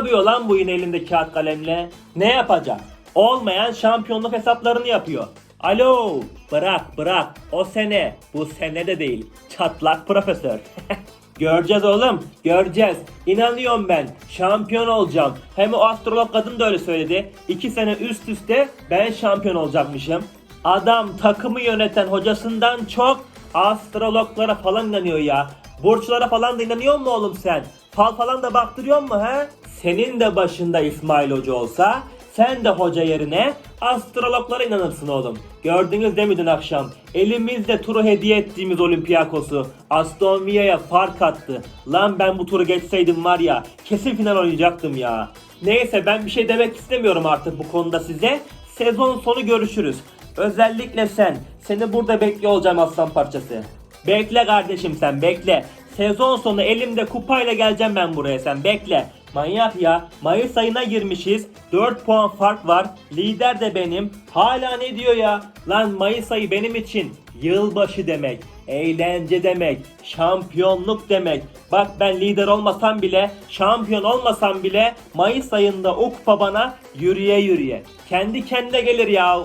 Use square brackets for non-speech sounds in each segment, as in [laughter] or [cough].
yapıyor lan bu yine elinde kağıt kalemle? Ne yapacak? Olmayan şampiyonluk hesaplarını yapıyor. Alo bırak bırak o sene bu sene de değil çatlak profesör. [laughs] göreceğiz oğlum göreceğiz. İnanıyorum ben şampiyon olacağım. Hem o astrolog kadın da öyle söyledi. İki sene üst üste ben şampiyon olacakmışım. Adam takımı yöneten hocasından çok astrologlara falan inanıyor ya. Burçlara falan da inanıyor mu oğlum sen? Fal falan da baktırıyor mu he? Senin de başında İsmail Hoca olsa sen de hoca yerine astrologlara inanırsın oğlum. Gördünüz değil mi dün akşam? Elimizde turu hediye ettiğimiz Olympiakos'u Aston Villa'ya fark attı. Lan ben bu turu geçseydim var ya kesin final oynayacaktım ya. Neyse ben bir şey demek istemiyorum artık bu konuda size. Sezon sonu görüşürüz. Özellikle sen. Seni burada bekliyor olacağım aslan parçası. Bekle kardeşim sen bekle. Sezon sonu elimde kupayla geleceğim ben buraya sen bekle. Manyak ya. Mayıs ayına girmişiz. 4 puan fark var. Lider de benim. Hala ne diyor ya? Lan Mayıs ayı benim için yılbaşı demek. Eğlence demek. Şampiyonluk demek. Bak ben lider olmasam bile, şampiyon olmasam bile Mayıs ayında o kupa bana yürüye yürüye. Kendi kendine gelir ya.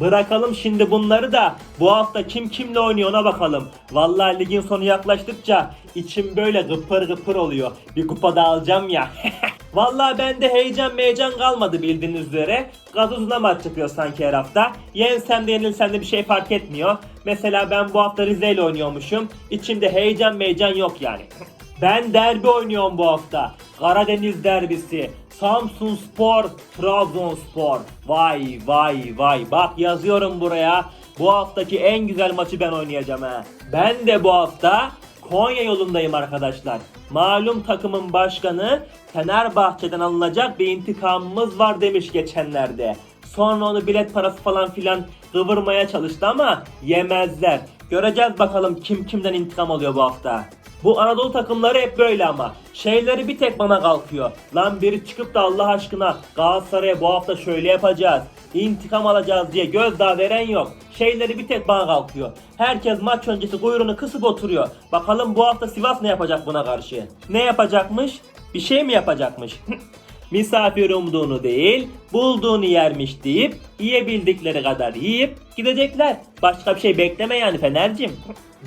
Bırakalım şimdi bunları da bu hafta kim kimle oynuyor ona bakalım. Vallahi ligin sonu yaklaştıkça içim böyle gıpır gıpır oluyor. Bir kupa da alacağım ya. [laughs] Vallahi bende heyecan meyecan kalmadı bildiğiniz üzere. Gazozuna maç yapıyor sanki her hafta. Yensem de yenilsem de bir şey fark etmiyor. Mesela ben bu hafta Rize ile oynuyormuşum. İçimde heyecan meyecan yok yani. [laughs] Ben derbi oynuyorum bu hafta. Karadeniz derbisi. Samsun Spor, Trabzonspor. Vay vay vay. Bak yazıyorum buraya. Bu haftaki en güzel maçı ben oynayacağım ha. Ben de bu hafta Konya yolundayım arkadaşlar. Malum takımın başkanı Fenerbahçe'den alınacak bir intikamımız var demiş geçenlerde. Sonra onu bilet parası falan filan kıvırmaya çalıştı ama yemezler. Göreceğiz bakalım kim kimden intikam alıyor bu hafta. Bu Anadolu takımları hep böyle ama. Şeyleri bir tek bana kalkıyor. Lan biri çıkıp da Allah aşkına Galatasaray'a bu hafta şöyle yapacağız. intikam alacağız diye gözdağı veren yok. Şeyleri bir tek bana kalkıyor. Herkes maç öncesi kuyruğunu kısıp oturuyor. Bakalım bu hafta Sivas ne yapacak buna karşı? Ne yapacakmış? Bir şey mi yapacakmış? [laughs] Misafir umduğunu değil, bulduğunu yermiş deyip yiyebildikleri kadar yiyip gidecekler. Başka bir şey bekleme yani Fener'cim.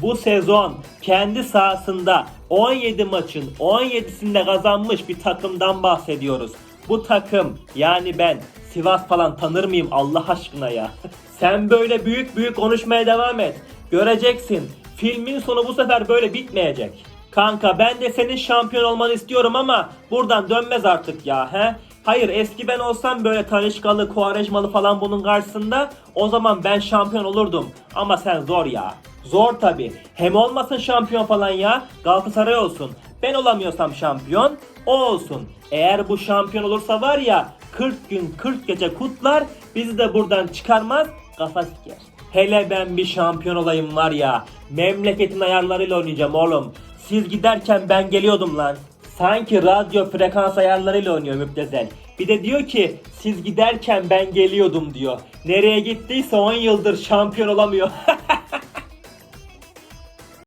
Bu sezon kendi sahasında 17 maçın 17'sinde kazanmış bir takımdan bahsediyoruz. Bu takım yani ben Sivas falan tanır mıyım Allah aşkına ya? [laughs] Sen böyle büyük büyük konuşmaya devam et. Göreceksin. Filmin sonu bu sefer böyle bitmeyecek. Kanka ben de senin şampiyon olmanı istiyorum ama buradan dönmez artık ya he? Hayır eski ben olsam böyle Talişkalı, Kuarejmalı falan bunun karşısında o zaman ben şampiyon olurdum. Ama sen zor ya. Zor tabi. Hem olmasın şampiyon falan ya. Galatasaray olsun. Ben olamıyorsam şampiyon o olsun. Eğer bu şampiyon olursa var ya 40 gün 40 gece kutlar bizi de buradan çıkarmaz kafa siker. Hele ben bir şampiyon olayım var ya memleketin ayarlarıyla oynayacağım oğlum. Siz giderken ben geliyordum lan. Sanki radyo frekans ayarlarıyla oynuyor Müptezel. Bir de diyor ki siz giderken ben geliyordum diyor. Nereye gittiyse 10 yıldır şampiyon olamıyor. [laughs]